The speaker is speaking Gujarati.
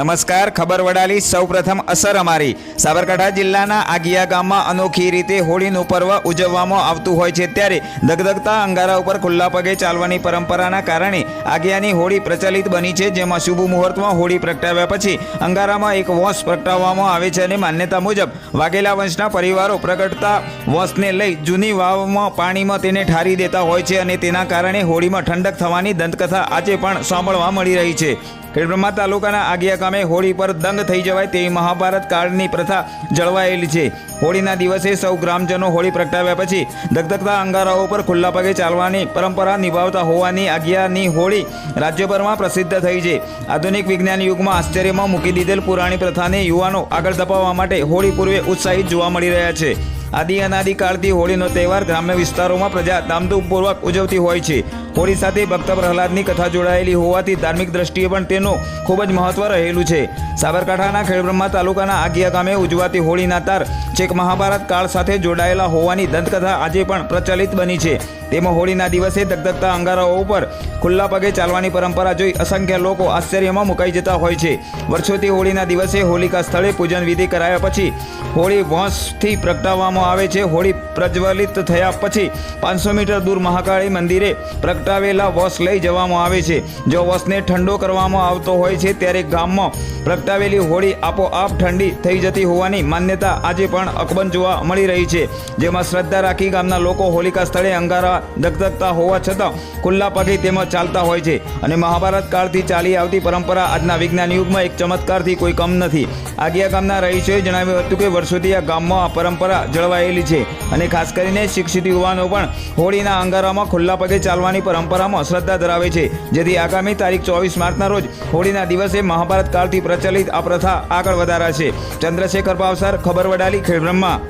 નમસ્કાર, ખબર વડાલી. સૌપ્રથમ અસર અમારી. સાબરકાંઠા જિલ્લાના આગિયા ગામમાં અનોખી રીતે હોળીનું પર્વ ઉજવવામાં આવતું હોય છે. ત્યારે દગદગતા અંગારા ઉપર ખુલ્લા પગે ચાલવાની પરંપરાના કારણે આગિયાની હોળી પ્રચલિત બની છે. જેમાં શુભ મુહૂર્તમાં હોળી પ્રગટાવ્યા પછી અંગારામાં એક વોશ પ્રગટાવવામાં આવે છે અને માન્યતા મુજબ વાઘેલા વંશના પરિવારો પ્રગટતા વોંસને લઈ જૂની વાવમાં પાણીમાં તેને ઠારી દેતા હોય છે અને તેના કારણે હોળીમાં ઠંડક થવાની દંતકથા આજે પણ સાંભળવા મળી રહી છે. ખેડબ્રહ્મા તાલુકાના આગિયા ગામે હોળી પર દંગ થઈ જવાય તેવી મહાભારત કાળની પ્રથા જળવાયેલી છે. હોળીના દિવસે સૌ ગ્રામજનો હોળી પ્રગટાવ્યા પછી ધગધગતા અંગારાઓ પર ખુલ્લા પગે ચાલવાની પરંપરા નિભાવતા હોવાની આગિયાની હોળી રાજ્યભરમાં પ્રસિદ્ધ થઈ છે. આધુનિક વિજ્ઞાન યુગમાં આશ્ચર્યમાં મૂકી દીધેલ પુરાણી પ્રથાને યુવાનો આગળ ધપાવવા માટે હોળી પૂર્વે ઉત્સાહિત જોવા મળી રહ્યા છે. આદિ અનાદિ કાળથી હોળીનો તહેવાર ગ્રામ્ય વિસ્તારોમાં પ્રજા ધામધૂમપૂર્વક ઉજવતી હોય છે. હોળી સાથે ભક્ત પ્રહલાદની કથા જોડાયેલી હોવાથી ધાર્મિક દ્રષ્ટિએ પણ તેનું ખૂબ જ મહત્વ રહેલું છે. સાબરકાંઠાના ખેડબ્રહ્મા તાલુકાના આગિયા ગામે ઉજવાતી હોળીના તાર છેક મહાભારત કાળ સાથે જોડાયેલા હોવાની દંતકથા આજે પણ પ્રચલિત બની છે. તેમાં હોળીના દિવસે ધગધગતા અંગારાઓ ઉપર ખુલ્લા પગે ચાલવાની પરંપરા જોઈ અસંખ્ય લોકો આશ્ચર્યમાં મુકાઈ જતા હોય છે. વર્ષોથી હોળીના દિવસે હોલિકા સ્થળે પૂજન વિધિ કરાયા પછી હોળી વંશથી પ્રગટાવવામાં આવે છે. હોળી પ્રજ્વલિત થયા પછી પાંચસો મીટર દૂર મહાકાળી મંદિરે પ્રગટાવેલા વસ લઈ જવામાં આવે છે. જો વસને ઠંડો કરવામાં આવતો હોય છે ત્યારે ગામમાં પ્રગટાવેલી હોળી આપોઆપ ઠંડી થઈ જતી હોવાની માન્યતા આજે પણ અકબંધ જોવા મળી રહી છે. જેમાં શ્રદ્ધા રાખી ગામના લોકો હોલિકા સ્થળે અંગારા ધગધગતા હોવા છતાં ખુલ્લા પગે તેમાં ચાલતા હોય છે અને મહાભારત કાળથી ચાલી આવતી પરંપરા આજના વિજ્ઞાન યુગમાં એક ચમત્કારથી કોઈ કમ નથી. આગિયા ગામના રહીશોએ જણાવ્યું હતું કે વર્ષોથી આ ગામમાં આ પરંપરા જળવાયેલી છે અને ખાસ કરીને શિક્ષિત યુવાનો પણ હોળીના અંગારામાં ખુલ્લા પગે ચાલવાની પરંપરામાં શ્રદ્ધા ધરાવે છે. જેથી આગામી તારીખ ચોવીસ માર્ચના રોજ હોળીના દિવસે મહાભારત કાળથી પ્રચલિત આ પ્રથા આગળ વધારા છે. ચંદ્રશેખર ભાવસાર ખબર વડાલી, ખેડબ્રહ્મા.